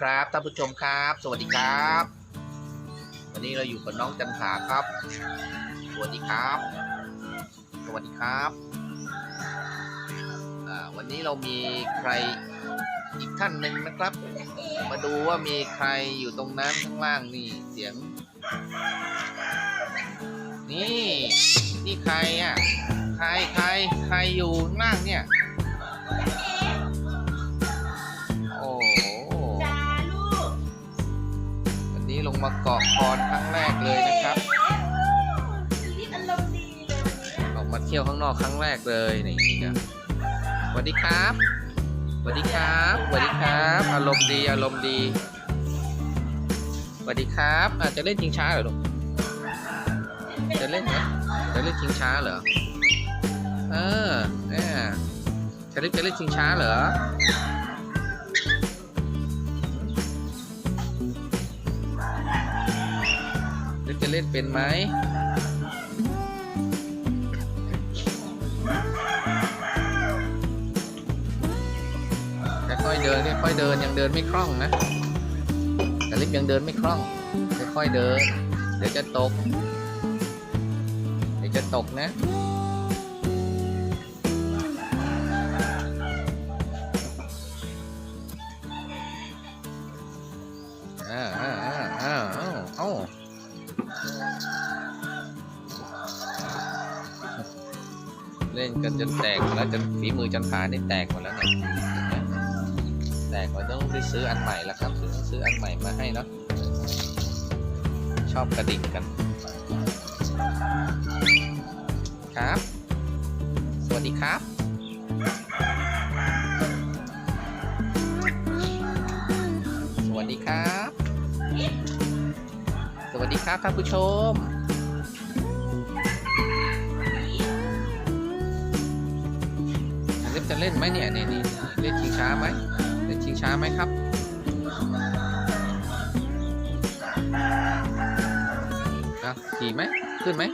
ครับท่านผู้ชมครับ สวัสดีครับ วันนี้เราอยู่กับน้องจันทาครับ สวัสดีครับ สวัสดีครับวันนี้เรามีใครอีกท่านหนึ่งนะครับ มาดูว่ามีใครอยู่ตรงนั้นข้างล่างนี่เสียง นี่นี่ใครอะใครใครใครอยู่ข้างล่างเนี่ย งมาเกาะคอนครั้งแรกเลยนะครับฉันรีบอารมณ์ดีเลยวันนี้ออกมาเที่ยวข้างนอกครั้งแรกเลยนี่ครับสวัสดีครับสวัสดีครับสวัสดีครับ อารมณ์ดีอารมณ์ดีสวัสดีครับอาจจะเล่นชิงช้าเหรอลูกจะเล่นไหมจะเล่นชิงช้าเหรอเออเนี่ยจะเล่นจะเล่นชิงช้าเหรอ นจะเล่นเป็นไหมค่อยๆเดินค่อยๆเดินยังเดินไม่คล่องนะแต่ลิฟยังเดินไม่คล่องค่อยๆเดิน เดี๋ยวจะตก เดี๋ยวจะตกนะ กันจนแตกมดแล้วจนฝีมือจันทานี่แตกหมดแล้วเนี่ยแตกเราต้องไปซื้ออันใหม่แล้วครับซื้อซื้ออันใหม่มาให้เนาะชอบกระดิ่งกัน ครับ สวัสดีครับสวัสดีครับ สวัสดีครับท่านผู้ชม นจะเล่นไหมเนี่ยนี่นี่เล่นชิงช้าไหมเล่นชิงช้าไหมครับอะขี่ไหมขึ้นไหม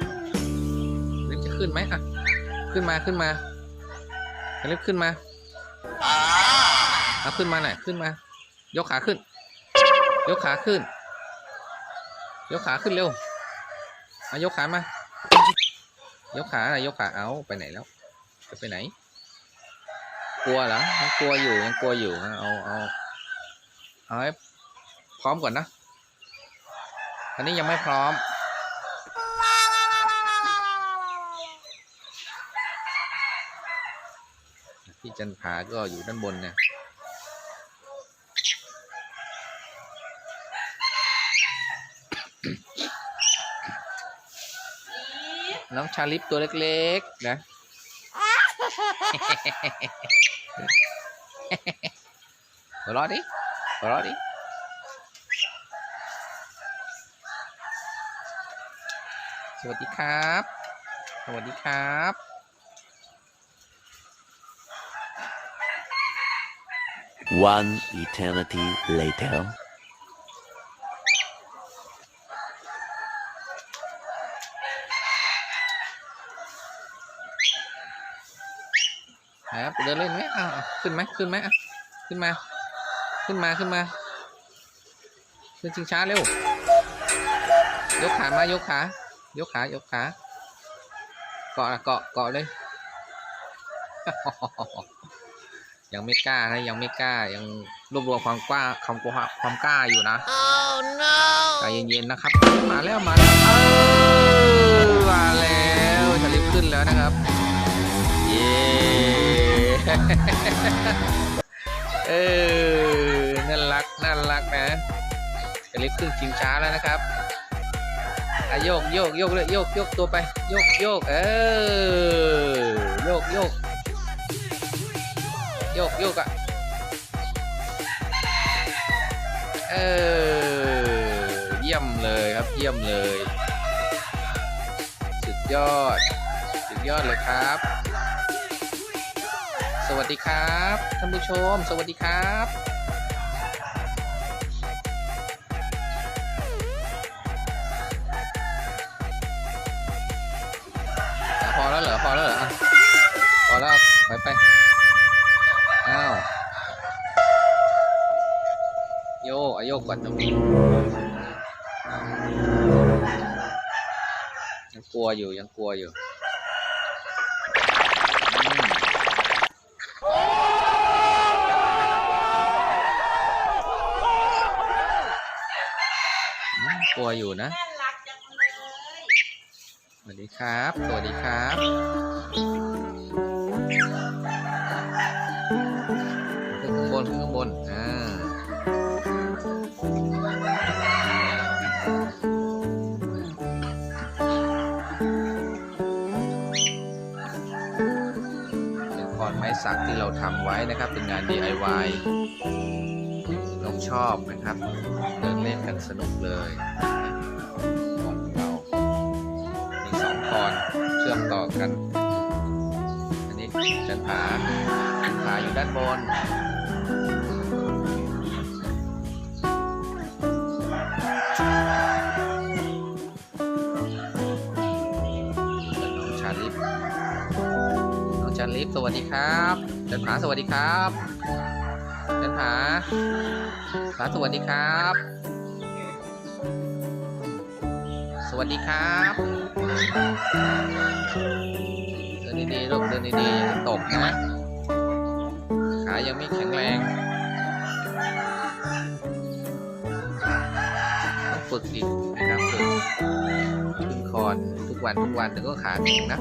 เล็บจะขึ้นไหมอะขึ้นมาขึ้นมาเล็บขึ้นมาเอาขึ้นมาหน่อยขึ้นมา ยกขาขึ้น ยกขาขึ้น ยกขาขึ้นเร็วมายกขามายกขาหน่อยยกขาเอาไปไหนแล้วจะไปไหน กลัวเหรอยังกลัวอยู่ยังกลัวอยู่เอาเอาเอาให้พร้อมก่อนนะ อันนี้ยังไม่พร้อม พี่จันผาก็อยู่ด้านบนเนี่ยน้องชาลิปตัวเล็กๆ นะ หัวเราะดิหัวเราะดิสวัสดีครับ สวัสดีครับ One eternity later. ครับเดินเล่นไหมอ้าวขึ้นไหมขึ้นไหมอะขึ้นมา ขึ้นมาขึ้นมาขึ้นชิงช้าเร็ว ยกขามายกขายกขายกขาเกาะนะเกาะเกาะเลยยังไม่กล้านะยังไม่กล้ายังรวบรวมความกล้าความกล้าความกล้าอยู่นะ oh no ใจเย็นๆนะครับ มาแล้วมาแล้วเออมาแล้วจะรีบขึ้นแล้วนะครับเย้ เออ น่ารัก น่ารักนะจะรีบขึ้นชิงช้าแล้วนะครับอะโยกโยกโยกเลยโยกโยกตัวไป โยกโยกเออ โยกโยกโยกโยกอะเออ เยี่ยมเลยครับ เยี่ยมเลย สุดยอด สุดยอดเลยครับ สวัสดีครับท่านผู้ชม สวัสดีครับพอแล้วเหรอพอแล้วเหรออะพอแล้วไปไปอ้าวโยอโยกก่อนนะยังกลัวอยู่ยังกลัวอยู่ อืมกลัวอยู่นะสวัสดีครับ สวัสดีครับ ขึ้นข้างบน ขึ้นข้างบน อ่า เป็นคอนไม้สักที่เราทำไว้นะครับ เป็นงาน DIY ชอบนะครับ เดินเล่นกันสนุกเลยคอนเรามีสองคอนเชื่อมต่อกัน อันนี้จันผาจันผาอยู่ด้านบนน้องชาลิฟน้องชาลิฟสวัสดีครับจันผาสวัสดีครับ จันผาผาสวัสดีครับ สวัสดีครับ เดินดีๆลูกเดินดีๆอย่าให้ตกนะ ขายังไม่แข็งแรงต้องฝึกอีกนะครับฝึกขึ้นคอนทุกวันทุกวันถึงก็ขาแข็งนะ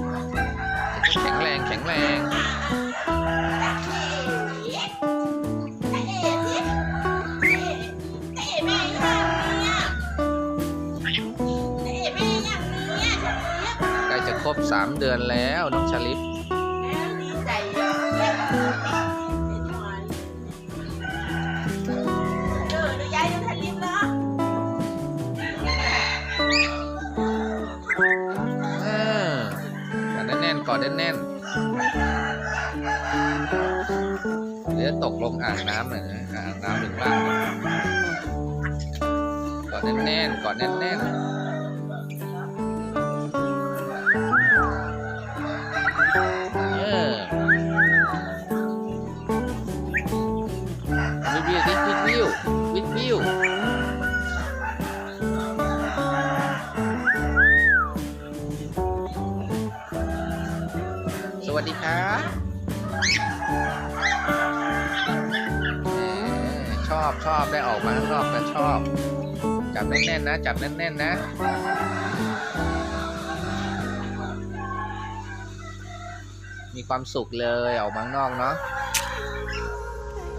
แข็งแรงแข็งแรง 3 เดือนแล้วน้องชาลิฟแล้วดีใจเยอะเอ๊ะเออเดี๋ยวยายจะทำลิฟต์เนาะเออกอดแน่นๆกอดแน่นๆเดี๋ยวตกลงอ่างน้ำหน่อยนะอ่างน้ำหนึ่งล่างกอดแน่นๆกอดแน่นๆ ชอบชอบได้ออกมาข้างนอกนะชอบ จับแน่นๆนะ จับแน่นๆนะมีความสุขเลยออกมาข้างนอกเนาะ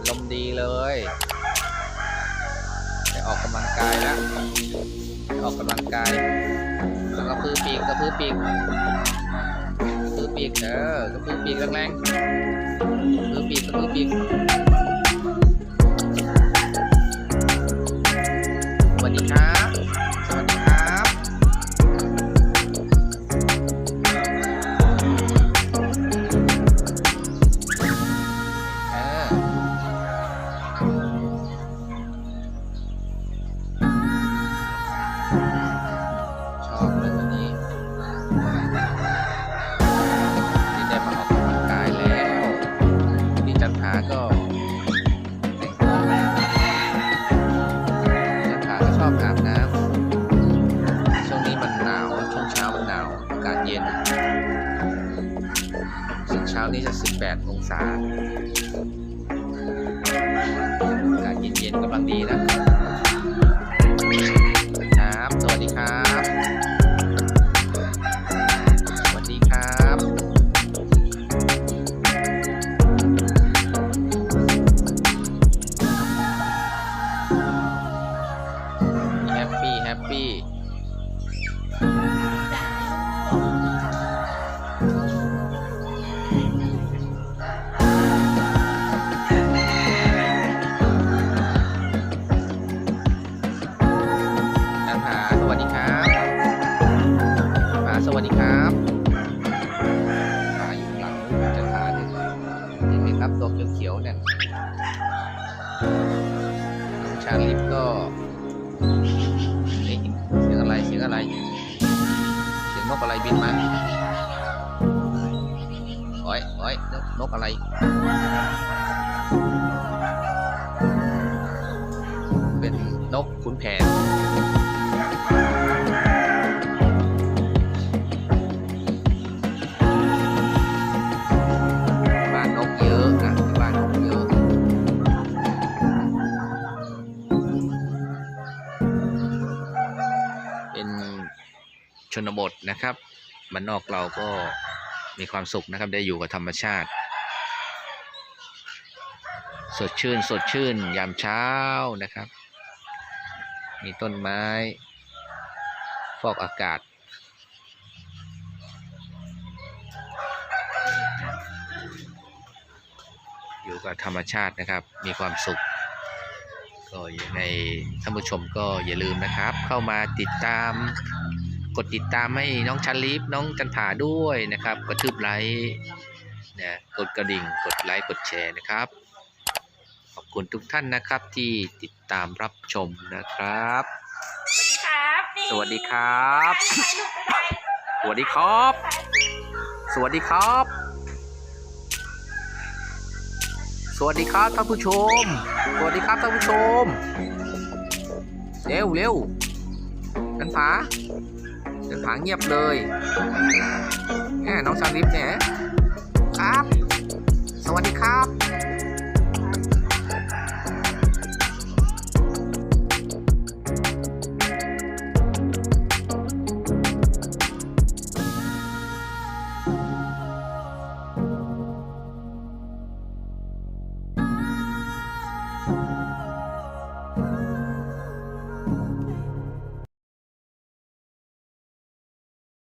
ลมดีเลยได้ออกกำลังกายแล้วได้ออกกำลังกายแล้วก็พื้นปีกกระพือปีกพือปีกเออกระพือปีกแรงๆพือปีกกระพือปีก วัสดีครับากาศเย็นซึ่งเช้านี้จะ 18 องศา อากาศเย็นๆกำลังดีนะ อะไรบินมาโอ้ยโอ้ยนกนกอะไร เป็นนกขุนแผน นบทนะครับบ้านนอกเราก็มีความสุขนะครับได้อยู่กับธรรมชาติ สดชื่นสดชื่นยามเช้านะครับ มีต้นไม้ ฟอกอากาศ อยู่กับธรรมชาตินะครับมีความสุขก็ยังไงท่านผู้ชมก็อย่าลืมนะครับ เข้ามาติดตาม กดติดตามให้น้องชันลีฟน้องจันผาด้วยนะครับกระทืบไลค์นะกดกระดิ่ง กดไลค์กดแชร์นะครับ ขอบคุณทุกท่านนะครับที่ติดตามรับชมนะครับ สวัสดีครับ สวัสดีครับไปลูกไปสวัสดีครับสวัสดีครับ สวัสดีครับท่านผู้ชม สวัสดีครับท่านผู้ชม เร็วเร็วกันผา กันผาเงียบเลยแหมน้องชาลิฟเนี่ยครับ สวัสดีครับ